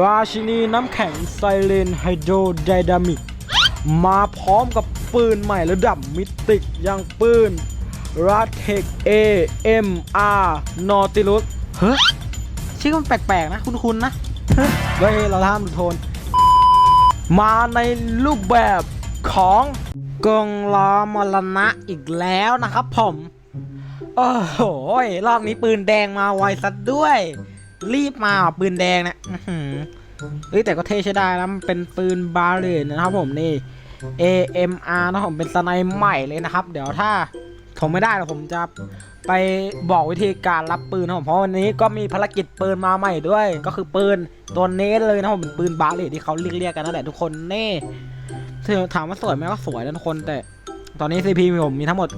ราชินีน้ำแข็งไซเลนไฮโดรไดนามิก มาพร้อมกับปืนใหม่ระดับมิติกอย่างปืนรัดเทค AMR Nautilus เฮ้ยชื่อมันแปลกๆนะ คุ้นๆนะ เฮ้ยเฮ้ยเราทำโทน มาในรูปแบบของกองล้อมรณะอีกแล้วนะครับผม โอ้โห รอบนี้ปืนแดงมาไวซะด้วย รีบมาปืนแดงนี่ยอื้อหือเฮ้ยแต่ก็เท่ใช้ได้แล้วมันเป็นปืนบาเลนนะครับผมนี่ AMR นะผมเป็นสไนใหม่เลยนะครับ เดี๋ยวถ้าผมไม่ได้เดี๋ยวผมจะไปบอกวิธีการรับปืนนะผมเพราะวันนี้ก็มีภารกิจปืนมาใหม่ด้วย ก็คือปืนตัวเนสเลยนะผมเป็นปืนบาเลนที่เขาเรียกเรียกๆกันนั่นแหละทุกคนนี่ถึงถามว่าสวยไหมก็สวยนะทุกคนแต่ ตอนนี้ CP ผมมีทั้งหมด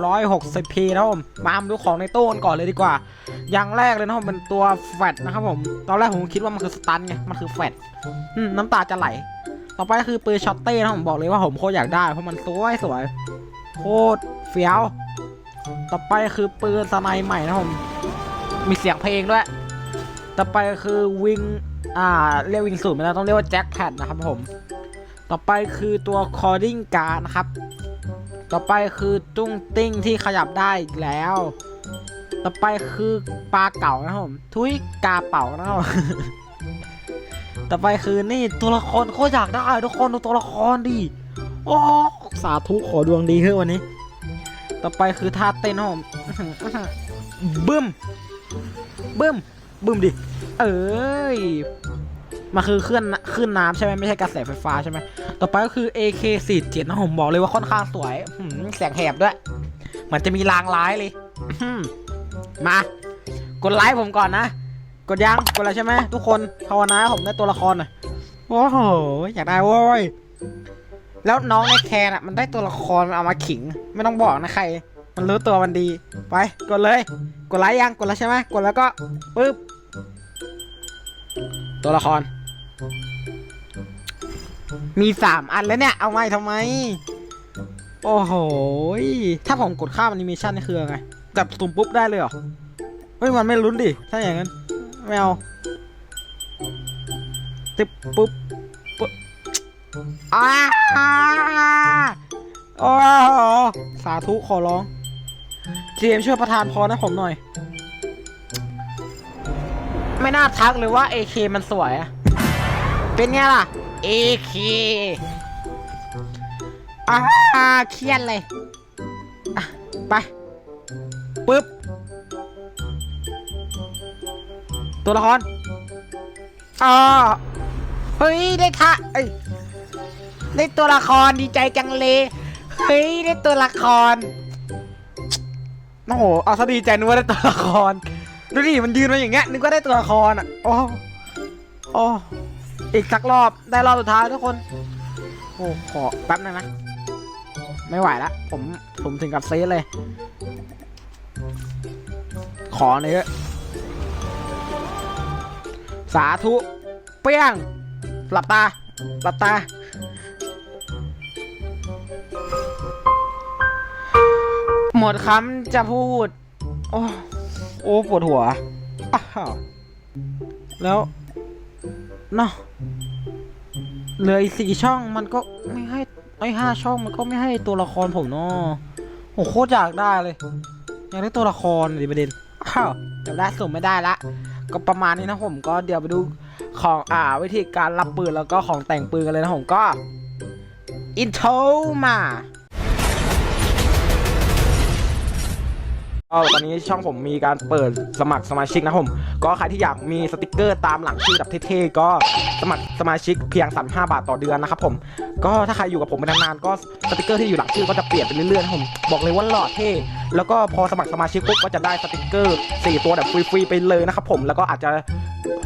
960 CP นะครับผมมาดูของในตู้กันก่อนเลยดีกว่า อย่างแรกเลยนะครับเป็นตัวแฟตนะครับผม ตอนแรกผมคิดว่ามันคือสตันไง มันคือแฟตน้ำตาจะไหล ต่อไปก็คือปืนช็อตเต้นะครับผมบอกเลยว่าผมโคตรอยากได้ เพราะมันสวยสวย โคตรเฟี้ยว ต่อไปคือปืนสไนใหม่นะครับผม มีเสียงเพลงด้วย ต่อไปคือวิง อ่า เรียกวิงสูตรไม่ได้ต้องเรียกว่าแจ็คแพดนะครับผม ต่อไปคือตัวคอร์ดิ้งการ์ดนะครับ ต่อไปคือตุ้งติ้งที่ขยับได้อีกแล้ว ต่อไปคือปลาเก่านะผม ทุยกาเป่านะต่อไปคือนี่ตัวละครโคตรอยากได้ทุกคนดูตัวละครดิโอ้สาธุขอดวงดีเฮ้ยวันนี้ ต่อไปคือท่าเต้นนะผมบึ้มบึ้มบึ้มดิ เอ้ย มันคือเคลื่อนขึ้นน้ำใช่ไหมไม่ใช่กระแสไฟฟ้าใช่ไหมต่อไปก็คือ AK47 นะผมบอกเลยว่าค่อนข้างสวยหืมเสียงแหบด้วย เหมือนจะมีลางร้ายเลยมากดไลค์ผมก่อนนะ กดยังกดแล้วใช่ไหมทุกคนภาวนาให้ผมได้ตัวละครหน่อยโอ้โหอยากได้เว้ยแล้วน้องในแคนอะมันได้ตัวละครเอามาขิง ไม่ต้องบอกนะใคร มันรู้ตัวมันดี ไปกดเลย กดไลค์ยังกดแล้วใช่ไหมกดแล้วก็ปึ๊บตัวละคร มีสามอันแล้วเนี่ย เอาไม่ทำไม โอ้โห ถ้าผมกดข้ามแอนิเมชันนี่คือไงจับตุ่มปุ๊บได้เลยเหรอเฮ้ยมันไม่ลุ้นดิ ถ้าอย่างนั้นไม่เอาติบปุ๊บปุ๊บอ้าโอ้โหสาธุขอร้อง เจมช่วยประทานพรให้ผมหน่อย ไม่น่าทักเลยว่า AK มันสวยอะ เป็นไงล่ะ AK อ่าเครียดเลยอะไปปึ๊บ ตัวละครอ่าเฮ้ย ได้ท่าเอ้ยได้ตัวละครดีใจจังเลย เฮ้ย ได้ตัวละคร โอ้โห เอาซะดีใจนึกว่าได้ตัวละคร ดูดิ มันยืนมาอย่างเงี้ย นึกว่าได้ตัวละครอะ โอ้ โอ้ อีกสักรอบได้รอบสุดท้ายทุกคนโอ้ขอแป๊บนึงนะ ไม่ไหวละผมผมถึงกับเซสเลย ขอหน่อยเถอสาธุ เปี้ยง หลับตา หลับตา หมดคำจะพูด โอ้ โอ้ ปวดหัวอ้าวแล้ว เนาะเหลืออีกสี่ช่องมันก็ไม่ให้ไอ้ห้าช่องมันก็ไม่ให้ตัวละครผมเนาะโอ้โคตรอยากได้เลยอยากได้ตัวละครดิประเด็นอ้าวเดี๋ยวได้ส่งไม่ได้ละก็ประมาณนี้นะผมก็เดี๋ยวไปดูของอ่าวิธีการรับปืนแล้วก็ของแต่งปืนกันเลยนะผมก็อินโทรมา ก็ตอนนี้ช่องผมมีการเปิดสมัครสมาชิกนะผม ก็ใครที่อยากมีสติกเกอร์ตามหลังชื่อแบบเท่ๆก็สมัครสมาชิกเพียง 35 บาทต่อเดือนนะครับผม ก็ถ้าใครอยู่กับผมไปนานๆก็สติกเกอร์ที่อยู่หลังชื่อก็จะเปลี่ยนไปเรื่อยๆนะผม บอกเลยว่าหล่อเท่ แล้วก็พอสมัครสมาชิกปุ๊บก็จะได้สติกเกอร์ 4 ตัวแบบฟรีๆไปเลยนะครับผม แล้วก็อาจจะ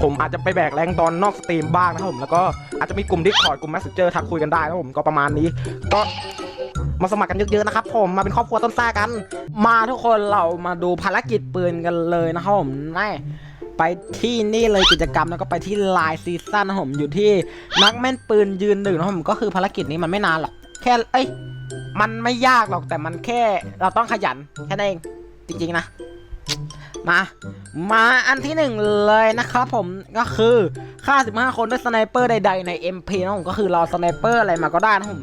ผมอาจจะไปแบกแรงตอนนอกสตรีมบ้างนะครับผม แล้วก็อาจจะมีกลุ่มดิสคอร์ดกลุ่มแมสเซนเจอร์ทักคุยกันได้นะครับผม ก็ประมาณนี้ ก็ มาสมัครกันเยอะๆนะครับผมมาเป็นครอบครัวต้นซ่ากัน มาทุกคนเรามาดูภารกิจปืนกันเลยนะครับผมไม่ไปที่นี่เลยกิจกรรมแล้วก็ไปที่ไลน์ซีซั่นนะผมอยู่ที่นักแม่นปืนยืนหนึ่งนะผมก็คือภารกิจนี้มันไม่นานหรอกแค่เอ้ยมันไม่ยากหรอกแต่มันแค่เราต้องขยันแค่นั้นเองจริงๆนะ มา มาอันที่หนึ่งเลยนะครับผมก็คือฆ่า15 คนด้วยสไนเปอร์ใดๆใน MP นะผมก็คือเราสไนเปอร์อะไรมาก็ได้นะผม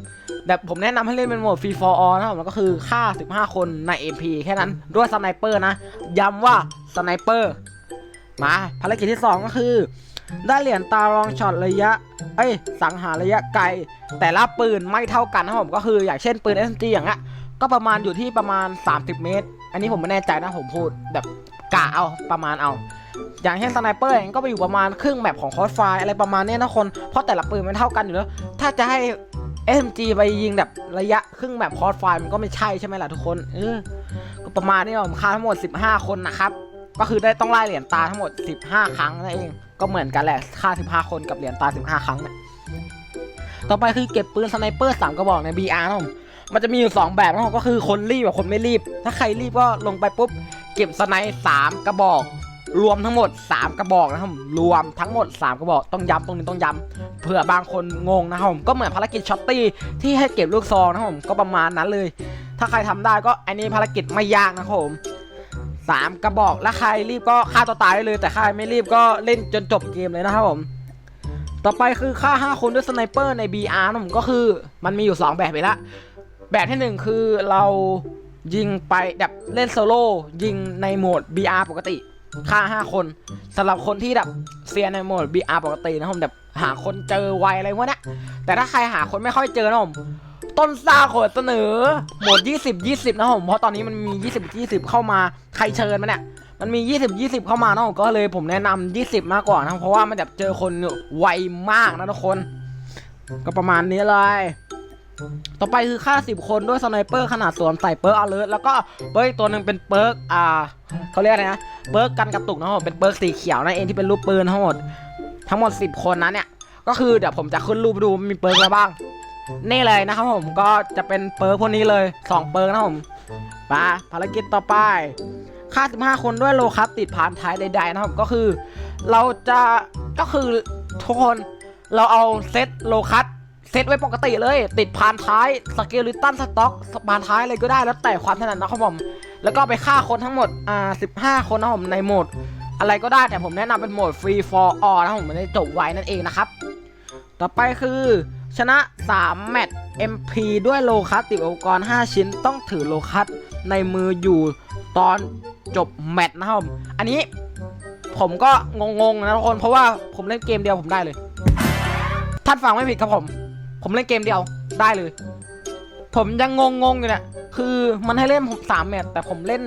แบบผมแนะนำให้เล่นเป็นโหมดฟรีฟอร์ออนะผมแล้วก็คือฆ่า 15 คนใน MP แค่นั้นด้วยสไนเปอร์นะ ย้ำว่าสไนเปอร์มาภารกิจที่ 2 ก็คือ ได้เหรียญตารองช็อตระยะ เอ้ย สังหารระยะไกล แต่ละปืนไม่เท่ากันนะผมก็คืออย่างเช่นปืน SMG อย่างเงี้ยก็ประมาณอยู่ที่ประมาณ 30 เมตร อันนี้ผมไม่แน่ใจนะผมพูดแบบกะเอาประมาณเอา อย่างเช่นสไนเปอร์เองก็ไปอยู่ประมาณครึ่งแมปของคอร์สไฟอะไรประมาณนี้นะคน เพราะแต่ละปืนมันเท่ากันอยู่แล้ว ถ้าจะให้ SMG ไปยิงแบบระยะครึ่งแมปคอร์ไฟมันก็ไม่ใช่ใช่ไหมล่ะทุกคนเออก็ประมาณนี้ผมฆ่าทั้งหมด 15 คนนะครับก็คือได้ต้องไล่เหรียญตาทั้งหมด 15 ครั้งนั่นเอง ก็เหมือนกันแหละฆ่า 15 คนกับเหรียญตา 15 ครั้งนี่ยต่อไปคือเก็บปืนสไนเปอร์3กระบอกใน BR นะผมมันจะมีอยู่ 2 แบบนะผมก็คือคนรีบกับคนไม่รีบ ถ้าใครรีบก็ลงไปปุ๊บ เก็บสไนป์สามกระบอก รวมทั้งหมด 3 กระบอกนะครับผมรวมทั้งหมด 3 กระบอกต้องย้ำตรงนี้ต้องย้ำเผื่อบางคนงงนะครับผมก็เหมือนภารกิจช็อตตี้ที่ให้เก็บลูกซองนะครับผมก็ประมาณนั้นเลย ถ้าใครทำได้ก็อันนี้ภารกิจไม่ยากนะครับผมสามกระบอกแล้วใครรีบก็ฆ่าตัวตายได้เลย แต่ใครไม่รีบก็เล่นจนจบเกมเลยนะครับผมต่อไปคือฆ่า5คนด้วยสไนเปอร์ใน BR นะผมก็คือมันมีอยู่ 2 แบบไปละ แบบที่หนึ่งคือเรายิงไปแบบเล่นโซโล่ยิงในโหมด BR ปกติ ฆ่า5คนสำหรับคนที่แบบเซียนในโหมด BR ปกตินะผมแบบหาคนเจอไวอะไรพวะเนี่ยแต่ถ้าใครหาคนไม่ค่อยเจอนะผมต้นซ่าขอเสนอโหมด 20 20 นะผมเพราะตอนนี้มันมี 20 20 เข้ามาใครเชิญมาเนี่ยมันมี 20 20 เข้ามาเนาะก็เลยผมแนะนำ20 มากกว่านะเพราะว่ามันแบบเจอคนไวมากนะทุกคน ก็ประมาณนี้เลย ต่อไปคือฆ่า 10 คนด้วยสไนเปอร์ขนาดสวมใส่เปิร์กอเลิร์แล้วก็เปิร์กอีกตัวหนึ่งเป็นเปิร์กอ่าเขาเรียกอะไรนะเปิร์กกันกระตุกนะผมเป็นเปิร์กสีเขียวนั่นเองที่เป็นรูปปืนทั้งหมดทั้งหมด 10 คนนั้นเนี่ยก็คือเดี๋ยวผมจะขึ้นรูปดูมีเปิร์กอะไรบ้างนี่เลยนะครับผมก็จะเป็นเปิร์กพวกนี้เลย 2 เปิร์กนะผมมาภารกิจต่อไปฆ่า 15 คนด้วยโลคัสติดผ่านท้ายใดๆนะครับก็คือ เราจะก็คือทุกคนเราเอาเซตโลคัส เซตไว้ปกติเลย ติดผ่านท้ายสเกลิตันสต็อกผ่านท้ายอะไรก็ได้แล้วแต่ความถนัดนะครับผมแล้วก็ไปฆ่าคนทั้งหมดอ่า15คนนะครับผมในโหมด อะไรก็ได้แต่ผมแนะนำเป็นโหมด Free for All นะผมมันจะจบไว้นั่นเองนะครับ ต่อไปคือชนะ 3 แมตช์ MP ด้วยโลคัสติดอุปกรณ์ 5 ชิ้นต้องถือโลคัสในมืออยู่ตอนจบแมตช์นะครับ อันนี้ผมก็งงๆนะทุกคนเพราะว่าผมเล่นเกมเดียวผมได้เลยท่านฟังไม่ผิดครับผม ผมเล่นเกมเดียวได้เลย ผมยังงงๆอยู่เนี่ยคือมันให้เล่นผมสามแมตช์แต่ผมเล่น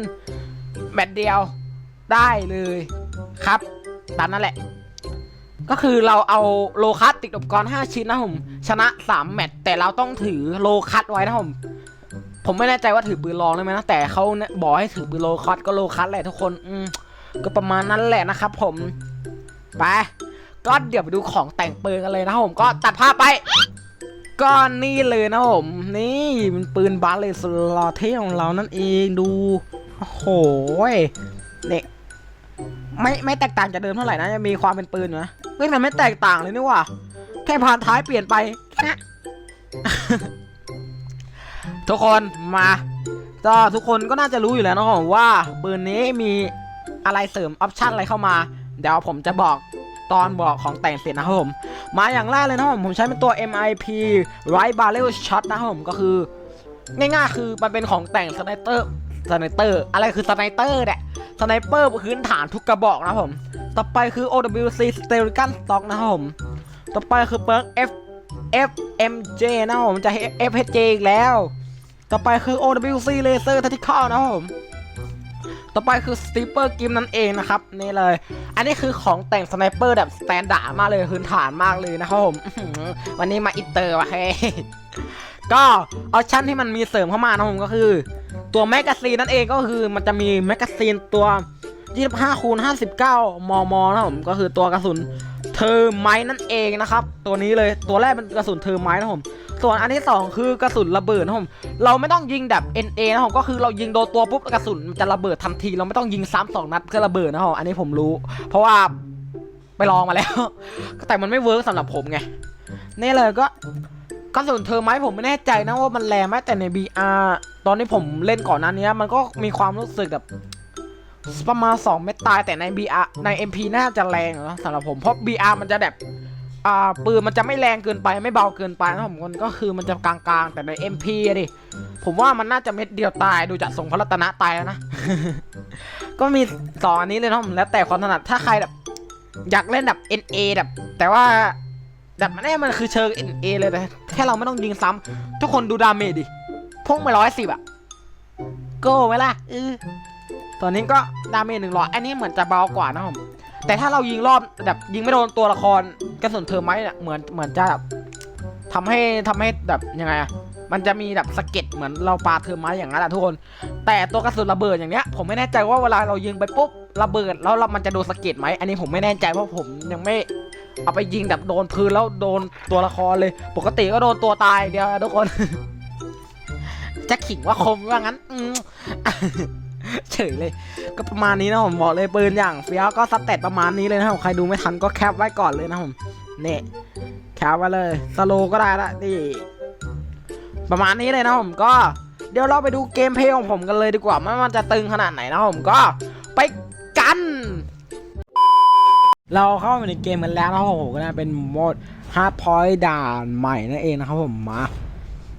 แมตช์เดียวได้เลยครับตามนั่นแหละ ก็คือเราเอาโลคัสติดอุปกรณ์5ชิ้นนะผมชนะ 3 แมตช์แต่เราต้องถือโลคัสไว้นะผมผมไม่แน่ใจว่าถือปืนรองได้ไหมนะแต่เขาบอกให้ถือปืนโลคัสก็โลคัสแหละทุกคนอืมก็ประมาณนั้นแหละนะครับ ผมไปก็เดี๋ยวไปดูของแต่งปืนกันเลยนะผมก็ตัดภาพไป ก็นี่เลยนะผม นี่มันปืนบาเลสลอเทของเรานั่นเองดู โอ้โหเนี่ยไม่ไม่แตกต่างจากเดิมเท่าไหร่นะยังมีความเป็นปืนนะเฮ้ยมันไม่แตกต่างเลยนี่หว่าแค่ผ่านท้ายเปลี่ยนไปนั้นทุกคนมาก็ทุกคนก็น่าจะรู้อยู่แล้วนะครับผมว่าปืนนี้มีอะไรเสริมออปชันอะไรเข้ามา เดี๋ยวผมจะบอก ตอนบอกของแต่งเสร็จนะครับผม มาอย่างแรกเลยนะครับผม ผมใช้เป็นตัว MIP Right Barrel Shot นะครับผม ก็คือ ง่ายๆ คือมันเป็นของแต่งสไนเปอร์สไนเปอร์ อะไรคือสไนเปอร์เนี่ยสไนเปอร์พื้นฐานทุกกระบอกนะครับผม ต่อไปคือ OWC Sterilican Stock นะครับผม ต่อไปคือเปิร์ก F FMJ นะครับผม จะ FHJ อีกแล้ว ต่อไปคือ OWC Laser Tactical นะครับผม ต่อไปคือสติปเปอร์กิมนั่นเองนะครับนี่เลย อันนี้คือของแต่งสไนเปอร์แบบสแตนดาร์ดมากเลยพื้นฐานมากเลยนะครับผมวันนี้มาอินเตอร์ว่ะเฮ้ก็ออปชั่นที่มันมีเสริมเข้ามานะผมก็คือ ตัวแมกกาซีนนั่นเองก็คือมันจะมีแมกกาซีนตัว 25คูณ59 มม นะผมก็คือตัวกระสุน ทอร์ไมต์นั่นเองนะครับ ตัวนี้เลยตัวแรกเป็นกระสุนเทอร์ไมต์นะครับผมส่วนอันที่ 2 คือกระสุนระเบิดนะครับผมเราไม่ต้องยิงแบบ NA นะครับผมก็คือเรายิงโดนตัวปุ๊บกระสุนจะระเบิดทันที เราไม่ต้องยิงซ้ำสองนัดเพื่อระเบิดนะครับผมอันนี้ผมรู้ เพราะว่าไปลองมาแล้ว แต่มันไม่เวิร์กสำหรับผมไงนี่เลยก็กระสุนเทอร์ไมต์ผมไม่แน่ใจนะว่ามันแรงไหมแต่ใน BR ตอนที่ผมเล่นก่อนนั้นเนี้ยมันก็มีความรู้สึกแบบ ประมาณ 2 เม็ดตายแต่ใน BR ใน MP น่าจะแรงนะสำหรับผมเพราะ BR มันจะแบบอ่าปืนมันจะไม่แรงเกินไปไม่เบาเกินไปนะผมมันก็คือมันจะกลางๆ แต่ใน MP ดิผมว่ามันน่าจะเม็ดเดียวตายดูจากทรงพระรัตนะตายแล้วนะ ก็มีสองอันนี้เลยนะผมแล้วแต่ความถนัดถ้าใครแบบอยากเล่นแบบ NA แบบแต่ว่าแบบมันแน่มันคือเชิง NA เลยแต่แค่เราไม่ต้องยิงซ้ำทุกคนดูดาเมจดิพุ่งไปร้อยสิบอะโก้ไหมล่ะเออ ตอนนี้ก็ดาเมจหนึ่งร้อยอันนี้เหมือนจะเบากว่านะผมแต่ถ้าเรายิงรอบแบบยิงไม่โดนตัวละครกระสุนเทอร์ไมต์เนี่ยเหมือนเหมือนจะแบบทำให้ทำให้แบบยังไงอะมันจะมีแบบสะเก็ดเหมือนเราปาเทอร์ไมต์อย่างนั้นอะทุกคน แต่ตัวกระสุนระเบิดอย่างเนี้ย ผมไม่แน่ใจว่าเวลาเรายิงไปปุ๊บระเบิดแล้วเรามันจะโดนสะเก็ดไหมอันนี้ผมไม่แน่ใจเพราะผมยังไม่เอาไปยิงแบบโดนพื้นแล้วโดนตัวละครเลย ปกติก็โดนตัวตายเดียวทุกคน จะขิงว่าคมว่างั้นอื เฉยเลย ก็ประมาณนี้นะผมบอกเลยปืนอย่างเฟี้ยวก็สเตตประมาณนี้เลยนะครับใครดูไม่ทันก็แคปไว้ก่อนเลยนะผมเนี่แคปไว้เลยสโลก็ได้ละนี่ประมาณนี้เลยนะผมก็เดี๋ยวเราไปดูเกมเพลย์ของผมกันเลยดีกว่าว่ามันจะตึงขนาดไหนนะผมก็ไปกัน เราเข้ามาในเกมกันแล้วนะครับผมก็น่าเป็นโหมด hard point ด่านใหม่นั่นเองนะครับผมมา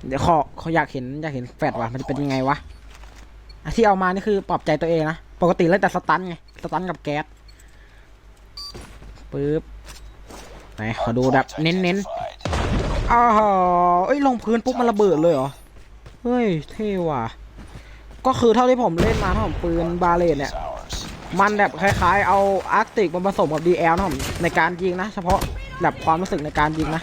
เดี๋ยวขอขออยากเห็นอยากเห็นแฟดว่ะมันจะเป็นยังไงวะ ที่เอามานี่คือปลอบใจตัวเองนะ ปกติเล่นแต่สตันไง สตันกับแก๊สปึ๊บ ไหน ขอดูแบบเน้นๆอ้าวเอ้ย ลงพื้นปุ๊บมันระเบิดเลยเหรอ เฮ้ย เท่ว่ะ ก็คือเท่าที่ผมเล่นมาถ้าผมปืนบาเลตเนี่ย มันแบบคล้ายๆ เอาอาร์ติกมาผสมกับ DL นะผมในการยิงนะ เฉพาะแบบความรู้สึกในการยิงนะ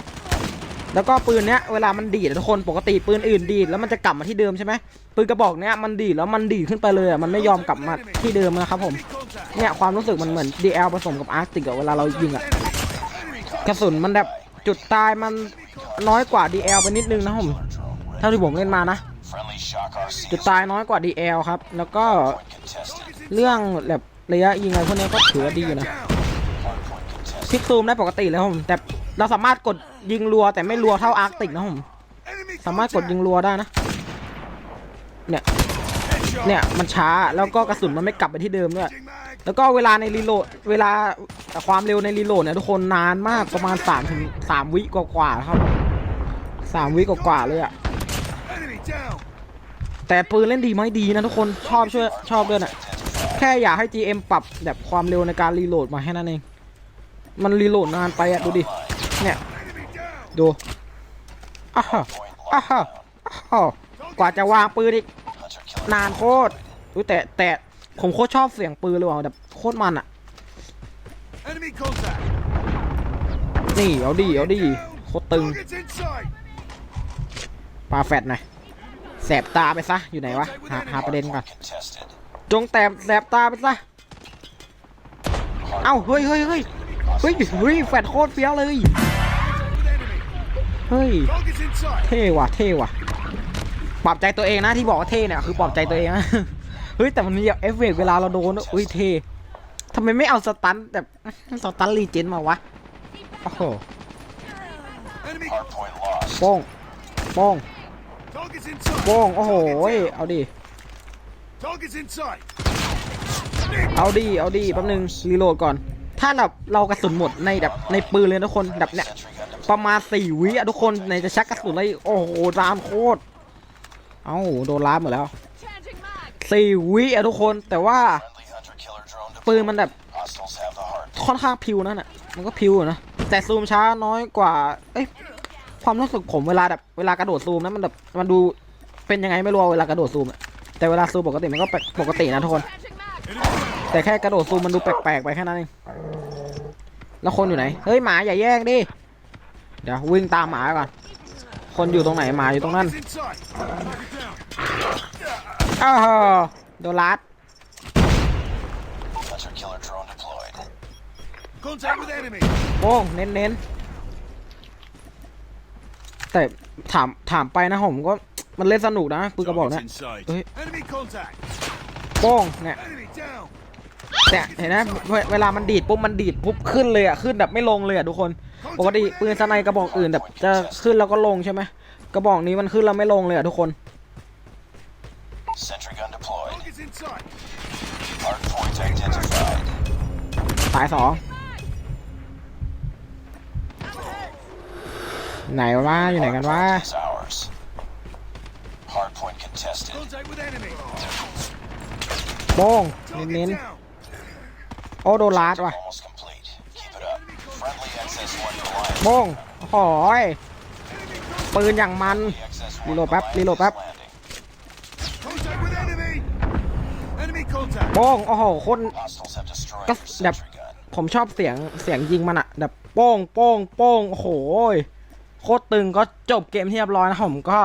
แล้วก็ปืนเนี้ยเวลามันดีดทุกคนปกติปืนอื่นดีดแล้วมันจะกลับมาที่เดิมใช่ไหมปืนกระบอกเนี้ยมันดีดแล้วมันดีดขึ้นไปเลยอะมันไม่ยอมกลับมาที่เดิมนะครับผมเนี่ยความรู้สึกมันเหมือน DL ผสมกับอาร์ติกเวลาเรายิงอะกระสุนมันแบบจุดตายมันน้อยกว่า DL ไปนิดนึงนะผมเท่าที่ผมเล่นมานะจุดตายน้อยกว่า DL ครับ แล้วก็เรื่องแบบระยะยิงอะไรพวกนี้ก็ถือว่าดีอยู่นะพลิกซูมได้ปกติเลยผมแต่ เราสามารถกดยิงรัวแต่ไม่รัวเท่าอาร์ติกนะผม สามารถกดยิงรัวได้นะ เนี่ย เนี่ยมันช้าแล้วก็กระสุนมันไม่กลับไปที่เดิมด้วย แล้วก็เวลาในรีโหลด เวลาความเร็วในรีโหลดเนี่ยทุกคนนานมากประมาณ3ถึง3วิกว่าๆครับ3วิกว่าๆเลยอะแต่ปืนเล่นดีไหมดีนะทุกคนชอบช่วยชอบด้วยนะแค่อยากให้ GM ปรับแบบความเร็วในการรีโหลดมาแค่นั้นเอง มันรีโหลดนานไปอะดูดิ เนี่ย ดูอ้าวอ้าวอ้าวกว่าจะวางปืนอีก นานโคตรอุ๊ยแต่แต่ผมโคตรชอบเสียงปืนเลยว่ะแบบโคตรมันอะนี่เอาดีเอาดีโคตรตึง Target's inside! ปาแฟดหน่อยแสบตาไปซะ อยู่ไหนวะ หาหาประเด็นก่อน จงแตบแสบตาไปซะ เอ้า เฮ้ยเฮ้ยเฮ้ย เฮ้ยเฮ้ยแฟดโคตรเฟี้ยวเลย เฮ้ย เท่ว่ะ เท่ว่ะ ปรับใจตัวเองนะที่บอกว่าเท่เนี่ยคือปรับใจตัวเองนะ เฮ้ยแต่มันมีเอฟเฟกต์เวลาเราโดนอุ้ยเท่ทำไมไม่เอาสตันแบบสตันรีเจนมาวะ โอ้โหโป้งโป้งโป้งโอ้โห เอาดิ เอาดีเอาดีแป๊บนึงรีโหลดก่อน ถ้าเราเรากระสุนหมดในแบบในปืนเลยทุกคนแบบเนี้ยประมาณสี่วิอะทุกคนในจะชักกระสุนเลยโอ้โหรามโคตรเอ้าโดนล้ามหมดแล้วสี่วิอะทุกคนแต่ว่าปืนมันแบบค่อนข้างพิวนั่นน่ะมันก็พิวนะแต่ซูมช้าน้อยกว่า เอ้ยความรู้สึกผมเวลาแบบเวลากระโดดซูมนะมันแบบมันดูเป็นยังไงไม่รู้เวลากระโดดซูมแต่เวลาซูมปกติมันก็ปกตินะทุกคน แต่แค่กระโดดซูมมันดูแปลกๆไปแค่นั้นเองแล้วคนอยู่ไหน เฮ้ยหมาอย่าแย่งดิ เดี๋ยววิ่งตามหมาก่อน คนอยู่ตรงไหนหมาอยู่ตรงนั้นอ้าวโดนลัด Hunter killer drone deployed. Contact with enemy! โป้งเน้นๆแต่ถามถามไปนะผมก็มันเล่นสนุกนะปืนกระบอกเนี่ยโป้งเนี่ย Enemy down! แต่เห็นไหมเวเวลามันดีดปุ๊บมันดีดปุ๊บขึ้นเลยอะขึ้นแบบไม่ลงเลยอะทุกคนปกติปืนสไนกระบอกอื่นแบบจะขึ้นแล้วก็ลงใช่ไหมกระบอกนี้มันขึ้นแล้วไม่ลงเลยอะทุกคน Sentry gun deployed. Target's inside! Hard point identified. สายสองไหนวะอยู่ไหนกันวะ Is ours. Hard point contested. Contact with enemy. โป้ง Target เน้น down. ๆ โอ้โดนลาดว่ะป้งโอ้ยปืนอย่างมัน The XS-1 Reload แป๊บ Goliath reload is แป๊บโป้งโอ้โหคนก็แบบผมชอบเสียงเสียงยิงมันอะแบบโป้งโป้งโป้งโอ้โหยโคตรตึงก็จบเกมที่เรียบร้อยนะผมก็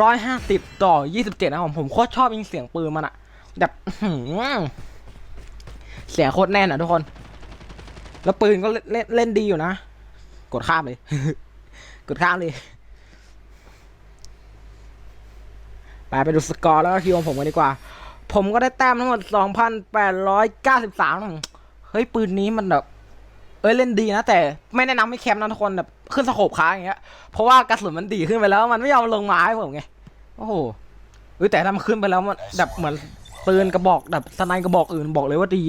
ร้อยห้าสิบต่อยี่สิบเจ็ดนะผมผมโคตรชอบยิงเสียงปืนมันอะแบบ เสียโคตรแน่นอะทุกคน แล้วปืนก็เล่นเล่นดีอยู่นะ กดข้ามเลย กดข้ามเลย ไปไปดูสกอร์แล้วก็คิวของผมกันดีกว่า ผมก็ได้แต้มทั้งหมด 2,893เฮ้ย ปืนนี้มันแบบเอ้ยเล่นดีนะแต่ไม่แนะนำให้แคมป์นะทุกคนแบบขึ้นสโคปค้างอย่างเงี้ยเพราะว่ากระสุนมันดีขึ้นไปแล้วมันไม่ยอมลงมาให้ผมไงโอ้โหแต่ถ้ามันขึ้นไปแล้วมันแบบเหมือน ปืนกระบอกแบบสไนกระบอกอื่นบอกเลยว่าดี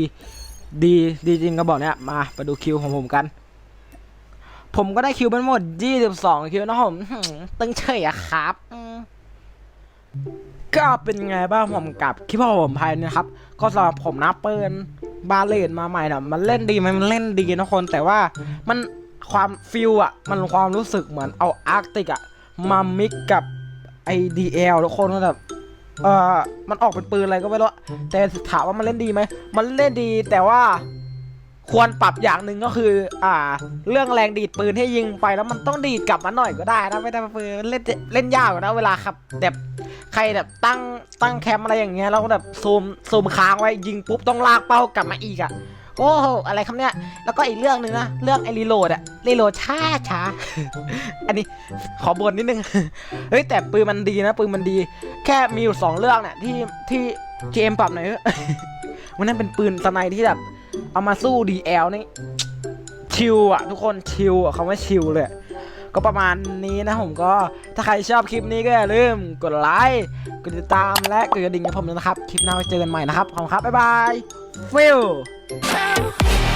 ดีดีจริงกระบอกเนี้ยมาไปดูคิวของผมกัน ผมก็ได้คิวเป็นหมด 22 คิวนะผมตึงเฉยอะครับก็เป็นไงบ้างผมกับคลิปของผมภายนี้นะครับ ก็สำหรับผมนะเปินบาเลนมาใหม่นะมันเล่นดีไหมมันเล่นดีนะคน แต่ว่ามันความฟิลอะมันความรู้สึกเหมือนเอาอาร์กติกอะมามิกกับไอดีเอลทุกคนก็แบบ เออมันออกเป็นปืนอะไรก็ไม่รู้แต่ถามว่ามันเล่นดีไหมมันเล่นดีแต่ว่าควรปรับอย่างหนึ่งก็คือ อ่า เรื่องแรงดีดปืนให้ยิงไปแล้วมันต้องดีดกลับมาหน่อยก็ได้นะไม่ได้ปืนเล่นเล่นยากนะเวลาครับแบบใครแบบตั้งตั้งแคมป์อะไรอย่างเงี้ยแล้วก็แบบซูมซูมค้างไว้ยิงปุ๊บต้องลากเป้ากลับมาอีกอะ โอ้โหอะไรครับเนี่ยแล้วก็อีกเรื่องหนึ่งนะเรื่องไอรีโหลดอะรีโหลดช้าช้าอันนี้ขอบ่นนิดนึงเฮ้ยแต่ปืนมันดีนะปืนมันดี แค่มีอยู่สองเรื่องเนี่ยที่ที่เจมปรับหน่อยเถอะวันนั้นเป็นปืนสไนที่แบบเอามาสู้ DL นี่ชิลอะทุกคนชิลอะคำว่าชิลเลยก็ประมาณนี้นะผมก็ถ้าใครชอบคลิปนี้ก็อย่าลืมกดไลค์กดติดตามและกดกระดิ่งให้ผมด้วยนะครับ คลิปหน้าไว้เจอกันใหม่นะครับขอบคุณครับ บ๊ายบายฟิล Oh.